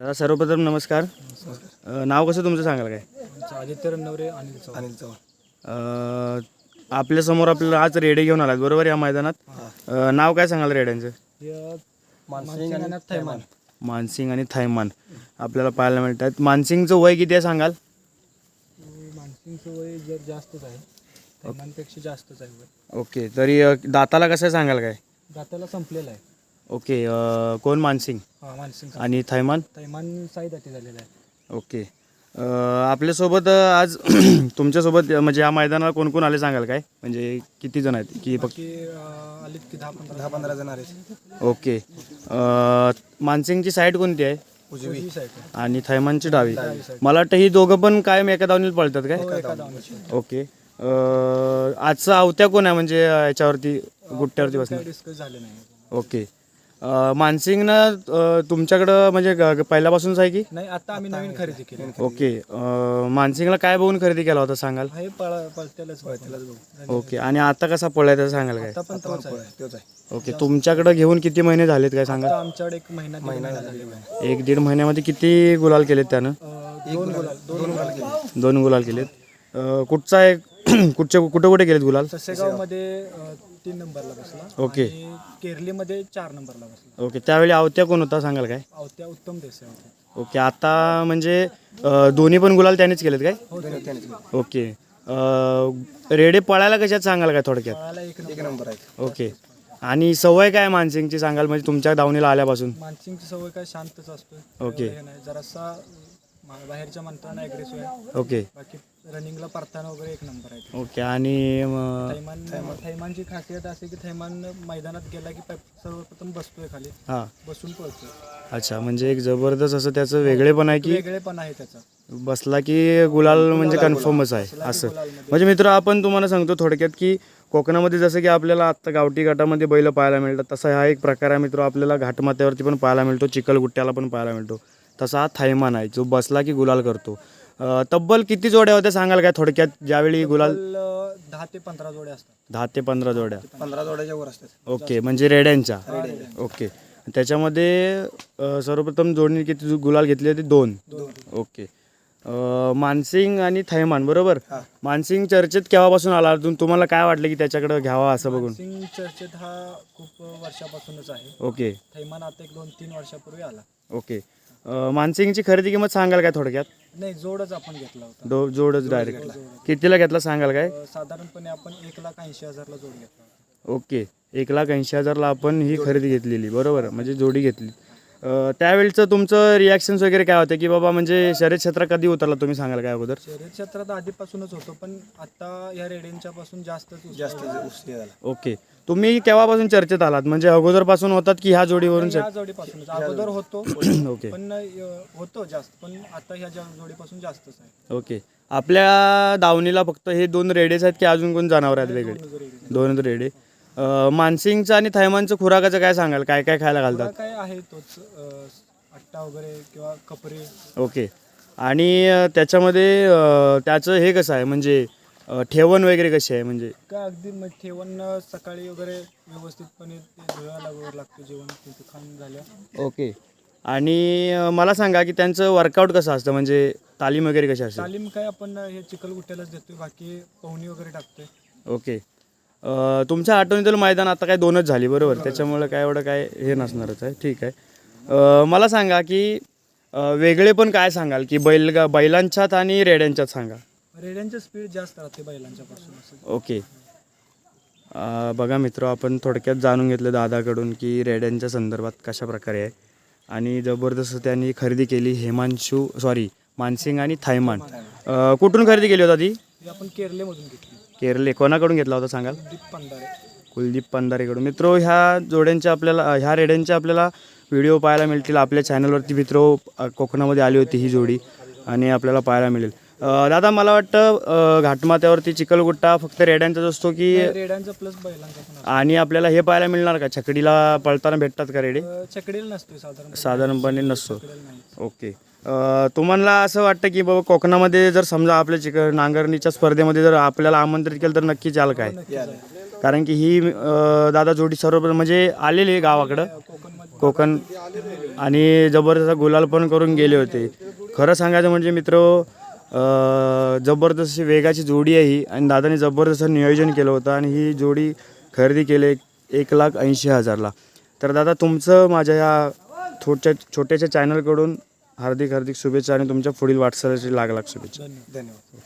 दादा सर्वप्रथम नमस्कार. अ, नाव कसं तुमचं सांगाल काय? आदित्य रणनवरे अनिल चव्हाण. अनिल चव्हाण. अ, आपल्यासमोर आपल्याला आज रेडे घेऊन आलात बरोबर या मैदानात? अ, नाव काय सांगाल रेड्यांचं? मानसिंग आणि थैमान. मानसिंग आणि थायमान आपल्याला पाहायला मिळतात. मानसिंगचं वय किती आहे सांगाल? मानसिंगचं वय जर जास्तच आहे थैमानपेक्षा जास्तच आहे वय. ओके तरी अ, दाताला कसं आहे सांगाल काय? दाताला संपलेला आहे. ओके अ, कोण मानसिंग? हा मानसिंग आणि थैमान? साई दाती झालेला आहे. ओके अ, आपल्यासोबत अ, आज तुमच्यासोबत अ, म्हणजे या मैदानाला कोण कोण आले सांगाल काय? म्हणजे किती जण आहेत? की फक्त की आलीत की दहा पंधरा दहा पंधरा जण आहेत. ओके अ, मानसिंगची साईड कोणती आहे? उजवी. साईड आणि थैमानची डावी. मला वाटतं ही दोघं पण कायम एका दावणीत पळतात काय? हो, एका ओके अ, आजचा आवत्या कोण आहे? म्हणजे याच्यावरती गुट्ट्यावरती बसणार. काही डिस्कस झाले नाही. ओके अ, मानसिंगनं अ, तुमच्याकडं म्हणजे ग- पहिल्यापासूनच आहे की? नाही आता आम्ही नवीन खरेदी केली. ओके. अ, मानसिंगला काय बघून खरेदी केला होता सांगाल? हे पळ बघू. ओके. आणि आता कसा पळलाय त्याचं सांगाल काय? आता पण तोच आहे. तोच आहे. ओके. तुमच्याकडं घेऊन किती महिने झालेत काय सांगाल? आता आमच्याकडे एक महिना महिना झाला एक दीड महिन्यामध्ये किती गुलाल केलेत त्यानं? दोन गुलाल दोन गुलाल केले दोन गुलाल केलेत. अ, कुठचा एक कुठच्या कुठं कुठे केलेत गुलाल? ससेगावमध्ये तीन नंबरला बसला. ओके. आणि केरलीमध्ये चार नंबरला बसला. ओके त्यावेळी आवत्या कोण होता सांगाल काय? अवत्या उत्तम देसाई होते. ओके आता म्हणजे अ, दोन्ही पण गुलाल त्यानेच केलेत काय? हो त्यानेच ओके. अ, रेडे पळायला कशात सांगाल काय थोडक्यात? पळायला एक एक नंबर आहे ओके. आणि सवय काय मानसिंगची सांगाल? म्हणजे तुमच्या दावणीला आल्यापासून. मानसिंगची सवय काय शांतच असतो ओके. एवढं हे नाही. जरासा बाहेरच्या म्हणताना ॲग्रेसिव्ह आहे ओके. बाकी रनिंगला पडताना वगैरे एक नंबर आहे. ओके आणि म, थैमान थैमानची खासियत असे की थैमान मैदानात गेला की पै- सर्वप्रथम बसतोय खाली. हां. बसून पळतोय. अच्छा म्हणजे एक जबरदस्त असं त्याचं वेगळेपण आहे की वेगळे पण आहे त्याचा. बसला की गुलाल म्हणजे कन्फर्मच आहे असं. म्हणजे मित्र आपण तुम्हाला सांगतो थोडक्यात की कोकणामध्ये जसं की आपल्याला आत्ता गावठी गटामध्ये बैल पाहायला मिळतात तसा हा एक प्रकार आहे मित्र आपल्याला घाटमाथ्यावरती पण पाहायला मिळतो चिखलगुट्ट्याला पण पाहायला मिळतो. तसा हा थायमान आहे जो बसला की गुलाल करतो. अं, तब्बल किती जोड्या होत्या सांगाल काय थोडक्यात? ज्यावेळी गुलाल दहा ते पंधरा जोडे असतात. दहा ते पंधरा जोड्या. पंधरा जोड्याच्या वर असतात. ओके म्हणजे रेड्यांच्या ओके. त्याच्यामध्ये अं, सर्वप्रथम जोडणी किती गुलाल घेतले होते? दोन. ओके. अं, मानसिंग आणि थैमान बरोबर? मानसिंग चर्चेत केव्हापासून आला? अजून तुम्हाला काय वाटलं की त्याच्याकडे घ्यावा असं बघून? सिंग चर्चेत हा खूप वर्षापासूनच आहे. ओके. थैमान आता एक दोन तीन वर्षापूर्वी आला. ओके. अं, मानसिंगची खरेदी किंमत सांगाल काय थोडक्यात? नाही जोडच आपण घेतला होता. दो जोडच डायरेक्ट कितीला घेतला सांगाल काय? अं, साधारणपणे आपण एक लाख ऐंशी हजारला जोड घेतला होता. ओके. एक लाख ऐंशी हजारला आपण ही खरेदी घेतलेली बरोबर? म्हणजे जोडी घेतली. त्यावेळचं तुमचं रिॲक्शन्स वगैरे काय होते? की बाबा म्हणजे शर्यत क्षेत्र कधी उतरला? तुम्ही सांगाल काय अगोदर? शर्यत क्षेत्रात आधीपासूनच होतो पण आता या रेड्यांच्या पासून जास्तच जास्त ओके. तुम्ही केव्हापासून चर्चेत आलात? म्हणजे अगोदरपासून होतात की ह्या जोडीवरून या जोडीपासूनच. अगोदर होतो ओके. पण अं, होतो जास्त पण आता ह्या ज्या जोडीपासून जास्तच आहे. ओके. आपल्या दावणीला फक्त हे दोन रेडेच आहेत की अजून कोण जनावर आहेत वेगळे? दोन रेडे. अं, मानसिंगचं आणि थैमानचं खुराकाचं काय सांगाल? काय काय खायला घालतात? काय आहे तोच अं, अट्टा वगैरे किंवा कपरे ओके. आणि अं, त्याच्यामध्ये अं, त्याचं हे कसं आहे? म्हणजे अं, ठेवण वगैरे कशी आहे? म्हणजे काय अगदी मग ठेवण अं, सकाळी वगैरे व्यवस्थितपणे ते वगैरे लागतं जेवण तिथे खाऊन झाल्या. ओके. आणि अं, मला सांगा की त्यांचं वर्कआउट कसं असतं? म्हणजे तालीम वगैरे कशी असते? तालीम काय आपण अं, हे चिखल गुट्ट्यालाच देतोय बाकी पोहणी वगैरे टाकतोय. ओके. अं, तुमच्या आठवणीतील मैदान आता काय दोनच झाली बरोबर? त्याच्यामुळे काय एवढं काय हे नसणारच आहे. ठीक आहे. अं, मला सांगा की अं, वेगळे पण काय सांगाल की बैल बैलांच्यात आणि रेड्यांच्यात सांगा? रेड्यांचं स्पीड जास्त राहते बैलांच्या पासून असं. ओके. अं, बघा मित्र आपण थोडक्यात जाणून घेतलं दादाकडून की रेड्यांच्या संदर्भात कशा प्रकारे आहे. आणि जबरदस्त त्यांनी खरेदी केली हेमांशू सॉरी मानसिंग आणि थायमान. अं, कुठून खरेदी केली होता ती ही आपण केरलेमधून घेतली. केरले. कोणाकडून घेतला होता सांगाल? दीप पंधारे. कुलदीप पंधारेकडून. मित्र ह्या जोड्यांच्या आपल्याला ह्या रेड्यांच्या आपल्याला व्हिडिओ पाहायला मिळतील. आपल्या चॅनलवरती मित्र कोकणामध्ये आली होती ही जोडी आणि आपल्याला पाहायला मिळेल. दादा मला वाटतं अ, घाटमाथ्यावरती चिखलगुट्टा फक्त रेड्यांचाच असतो की रेड्यांचा प्लस बैलांचा. आणि आपल्याला हे पाहायला मिळणार का? छकडीला पळताना भेटतात का रेडे? अं, चकडीला नसतोय साधारण साधारणपणे नसतो. ओके. तुम्हाला असं वाटतं की बाबा कोकणामध्ये जर समजा आपल्या चिक नांगरणीच्या स्पर्धेमध्ये जर आपल्याला आमंत्रित केलं तर नक्कीच याल काय? कारण की ही अ, दादा जोडी सर्व म्हणजे आलेली आहे गावाकडं. कोकण आणि जबरदस्त गुलाल पण करून गेले होते. खरं सांगायचं म्हणजे मित्र जबरदस्त अशी वेगाची जोडी आहे ही आणि दादाने जबरदस्त नियोजन केलं होतं आणि ही जोडी खरेदी केली एक लाख ऐंशी हजारला. तर दादा तुमचं माझ्या ह्या थोडच्या छोट्याशा चॅनलकडून हार्दिक हार्दिक शुभेच्छा आणि तुमच्या पुढील वाटचालीची लाख शुभेच्छा. धन्यवाद.